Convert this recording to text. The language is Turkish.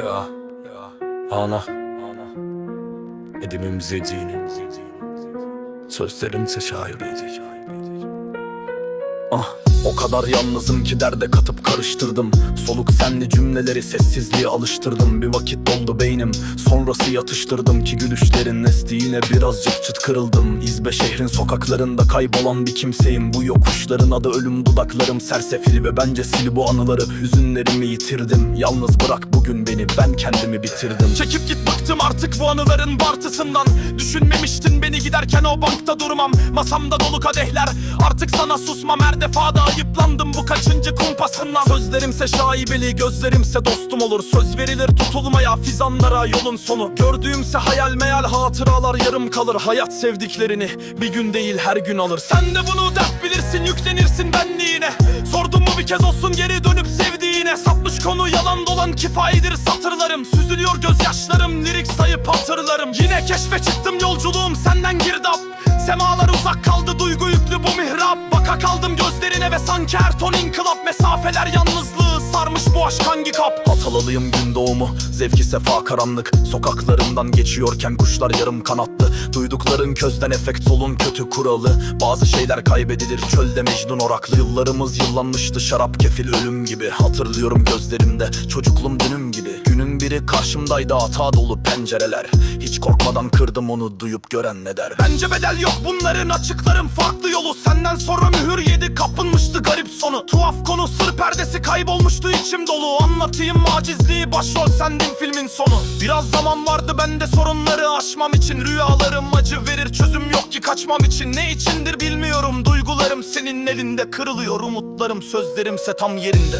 Ya, ana, edimim zecinin, sözlerimse şaibeydi. Ah, o kadar yalnızım ki derde katıp karıştırdım. Soluk senli cümleleri sessizliğe alıştırdım. Bir vakit doldu beynim sonrası yatıştırdım Ki gülüşlerin estiğine birazcık çıt kırıldım. İzbe şehrin sokaklarında kaybolan bir kimseyim. Bu yokuşların adı ölüm dudaklarım. Sersefil Ve bence sil bu anıları. Hüzünlerimi yitirdim. Yalnız bırak bugün beni ben kendimi bitirdim. Çekip git bıktım artık bu anıların bartısından. Düşünmemiştin beni giderken o bankta durmam. Masamda dolu kadehler artık sana susmam. Her defada ayıplandım bu kaçıncı kumpasından. Sözlerimse şaibeli gözlerimse dostum olur. Söz verilir tutulmaya fizanlara yolun sonu. Gördüğümse hayal meyal hatıralar yarım kalır. Hayat sevdiklerini bir gün değil her gün alır. Sen de bunu dert bilirsin yüklenirsin benliğine. Sordum mu bir kez olsun geri dönüp sevdiğine Sapmış konu yalan dolan kifayedir satırlarım. Süzülüyor gözyaşlarım lirik sayıp hatırlarım. Yine keşfe çıktım yolculuğum senden girdap Semalar uzak kaldı duygu yüklü bu mihrap. Baka kaldım gözlerine ve sanki her ton inkılap. Mesafeler yalnızlığı sarmış bu aşk hangi kap? Hatalılıyım gün doğumu zevki sefa karanlık. Sokaklarından geçiyorken kuşlar yarım kanatlı Duydukların közden efekt solun kötü kuralı. Bazı şeyler kaybedilir çölde mecnun oraklı. Yıllarımız yıllanmıştı şarap kefil ölüm gibi. Hatırlıyorum gözlerimde çocukluğum dünüm gibi. Günün biri karşımdaydı hata dolu pencereler. Hiç korkmadan kırdım onu duyup gören ne der? Bence bedel yok bunların açıklarım farklı yolu. Senden sonra mühür yedi kapınmıştı garip sonu. Tuhaf konu sır perdesi kaybolmuştu içim dolu. Anlatayım macizliği başrol sendin filmin sonu. Biraz zaman vardı bende sorunları aşmam için. Rüyalarım acı verir çözüm yok ki kaçmam için. Ne içindir bilmiyorum duygularım senin elinde. Kırılıyor umutlarım sözlerimse tam yerinde